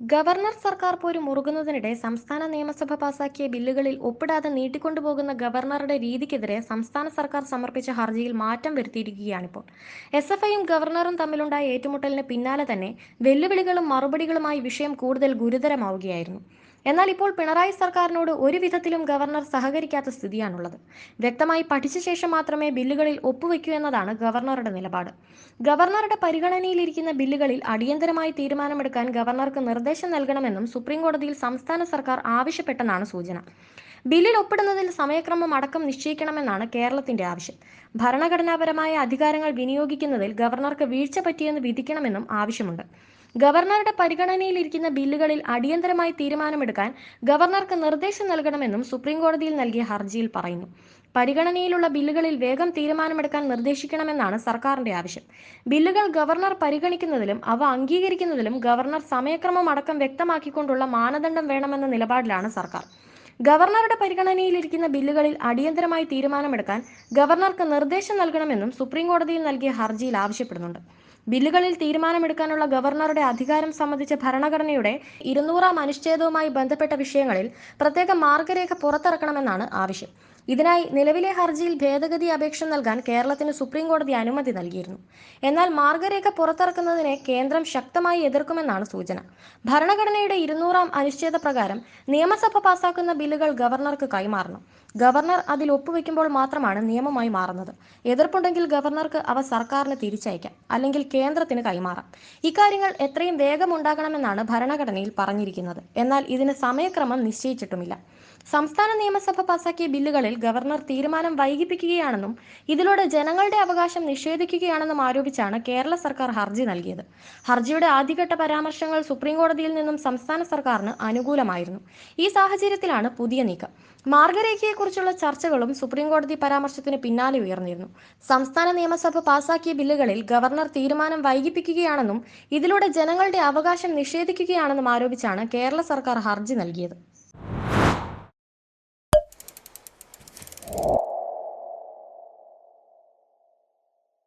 Governor സർക്കാർ പോര് മുറുകുന്നതിനിടെ സംസ്ഥാന നിയമസഭ പാസാക്കിയ ബില്ലുകളിൽ ഒപ്പിടാതെ നീട്ടിക്കൊണ്ടുപോകുന്ന ഗവർണറുടെ രീതിക്കെതിരെ സംസ്ഥാന സർക്കാർ സമർപ്പിച്ച ഹർജിയിൽ മാറ്റം വരുത്തിയിരിക്കുകയാണിപ്പോൾ. എസ് എഫ് ഐയും ഗവർണറും തമ്മിലുണ്ടായ ഏറ്റുമുട്ടലിന് പിന്നാലെ തന്നെ വെല്ലുവിളികളും മറുപടികളുമായി വിഷയം കൂടുതൽ ഗുരുതരമാവുകയായിരുന്നു. എന്നാൽ ഇപ്പോൾ പിണറായി സർക്കാരിനോട് ഒരു വിധത്തിലും ഗവർണർ സഹകരിക്കാത്ത സ്ഥിതിയാണുള്ളത്. വ്യക്തമായി പഠിച്ച ശേഷം മാത്രമേ ബില്ലുകളിൽ ഒപ്പുവെക്കൂ എന്നതാണ് ഗവർണറുടെ നിലപാട്. ഗവർണറുടെ പരിഗണനയിലിരിക്കുന്ന ബില്ലുകളിൽ അടിയന്തരമായി തീരുമാനമെടുക്കാൻ ഗവർണർക്ക് നിർദ്ദേശം നൽകണമെന്നും സുപ്രീം കോടതിയിൽ സംസ്ഥാന സർക്കാർ ആവശ്യപ്പെട്ടെന്നാണ് സൂചന. ബില്ലിൽ ഒപ്പിടുന്നതിൽ സമയക്രമം അടക്കം നിശ്ചയിക്കണമെന്നാണ് കേരളത്തിന്റെ ആവശ്യം. ഭരണഘടനാപരമായ അധികാരങ്ങൾ വിനിയോഗിക്കുന്നതിൽ ഗവർണർക്ക് വീഴ്ച പറ്റിയെന്ന് വിധിക്കണമെന്നും ആവശ്യമുണ്ട്. ഗവർണറുടെ പരിഗണനയിലിരിക്കുന്ന ബില്ലുകളിൽ അടിയന്തരമായി തീരുമാനമെടുക്കാൻ ഗവർണർക്ക് നിർദ്ദേശം നൽകണമെന്നും സുപ്രീം കോടതിയിൽ നൽകിയ ഹർജിയിൽ പറയുന്നു. പരിഗണനയിലുള്ള ബില്ലുകളിൽ വേഗം തീരുമാനമെടുക്കാൻ നിർദ്ദേശിക്കണമെന്നാണ് സർക്കാരിന്റെ ആവശ്യം. ബില്ലുകൾ ഗവർണർ പരിഗണിക്കുന്നതിലും അവ അംഗീകരിക്കുന്നതിലും ഗവർണർ സമയക്രമം അടക്കം വ്യക്തമാക്കിക്കൊണ്ടുള്ള മാനദണ്ഡം വേണമെന്ന നിലപാടിലാണ് സർക്കാർ. ഗവർണറുടെ പരിഗണനയിലിരിക്കുന്ന ബില്ലുകളിൽ അടിയന്തരമായി തീരുമാനമെടുക്കാൻ ഗവർണർക്ക് നിർദ്ദേശം നൽകണമെന്നും സുപ്രീം കോടതിയിൽ നൽകിയ ഹർജിയിൽ ആവശ്യപ്പെടുന്നുണ്ട്. ബില്ലുകളിൽ തീരുമാനമെടുക്കാനുള്ള ഗവർണറുടെ അധികാരം സംബന്ധിച്ച ഭരണഘടനയുടെ ഇരുന്നൂറാം അനുച്ഛേദവുമായി ബന്ധപ്പെട്ട വിഷയങ്ങളിൽ പ്രത്യേക മാർഗരേഖ പുറത്തിറക്കണമെന്നാണ് ആവശ്യം. ഇതിനായി നിലവിലെ ഹർജിയിൽ ഭേദഗതി അപേക്ഷ നൽകാൻ കേരളത്തിന് സുപ്രീം കോടതി അനുമതി നൽകിയിരുന്നു. എന്നാൽ മാർഗരേഖ പുറത്തിറക്കുന്നതിനെ കേന്ദ്രം ശക്തമായി എതിർക്കുമെന്നാണ് സൂചന. ഭരണഘടനയുടെ ഇരുന്നൂറാം അനുച്ഛേദ പ്രകാരം നിയമസഭ പാസാക്കുന്ന ബില്ലുകൾ ഗവർണർക്ക് കൈമാറണം. ഗവർണർ അതിൽ ഒപ്പുവെക്കുമ്പോൾ മാത്രമാണ് നിയമമായി മാറുന്നത്. എതിർപ്പുണ്ടെങ്കിൽ ഗവർണർക്ക് അവ സർക്കാരിന് തിരിച്ചയക്കാം അല്ലെങ്കിൽ കേന്ദ്രത്തിന് കൈമാറാം. ഇക്കാര്യങ്ങൾ എത്രയും വേഗം ഉണ്ടാകണമെന്നാണ് ഭരണഘടനയിൽ പറഞ്ഞിരിക്കുന്നത്. എന്നാൽ ഇതിന് സമയക്രമം നിശ്ചയിച്ചിട്ടുമില്ല. സംസ്ഥാന നിയമസഭ പാസാക്കിയ ബില്ലുകളിൽ ഗവർണർ തീരുമാനം വൈകിപ്പിക്കുകയാണെന്നും ഇതിലൂടെ ജനങ്ങളുടെ അവകാശം നിഷേധിക്കുകയാണെന്നും ആരോപിച്ചാണ് കേരള സർക്കാർ ഹർജി നൽകിയത്. ഹർജിയുടെ ആദ്യഘട്ട പരാമർശങ്ങൾ സുപ്രീം കോടതിയിൽ നിന്നും സംസ്ഥാന സർക്കാരിന് അനുകൂലമായിരുന്നു. ഈ സാഹചര്യത്തിലാണ് പുതിയ നീക്കം. മാർഗരേഖയെക്കുറിച്ചുള്ള ചർച്ചകളും സുപ്രീം കോടതി പരാമർശത്തിന് പിന്നാലെ ഉയർന്നിരുന്നു. സംസ്ഥാന നിയമസഭ പാസാക്കിയ ബില്ലുകളിൽ ഗവർണർ തീരുമാനം വൈകിപ്പിക്കുകയാണെന്നും ഇതിലൂടെ ജനങ്ങളുടെ അവകാശം നിഷേധിക്കുകയാണെന്നും ആരോപിച്ചാണ് കേരള സർക്കാർ ഹർജി നൽകിയത്.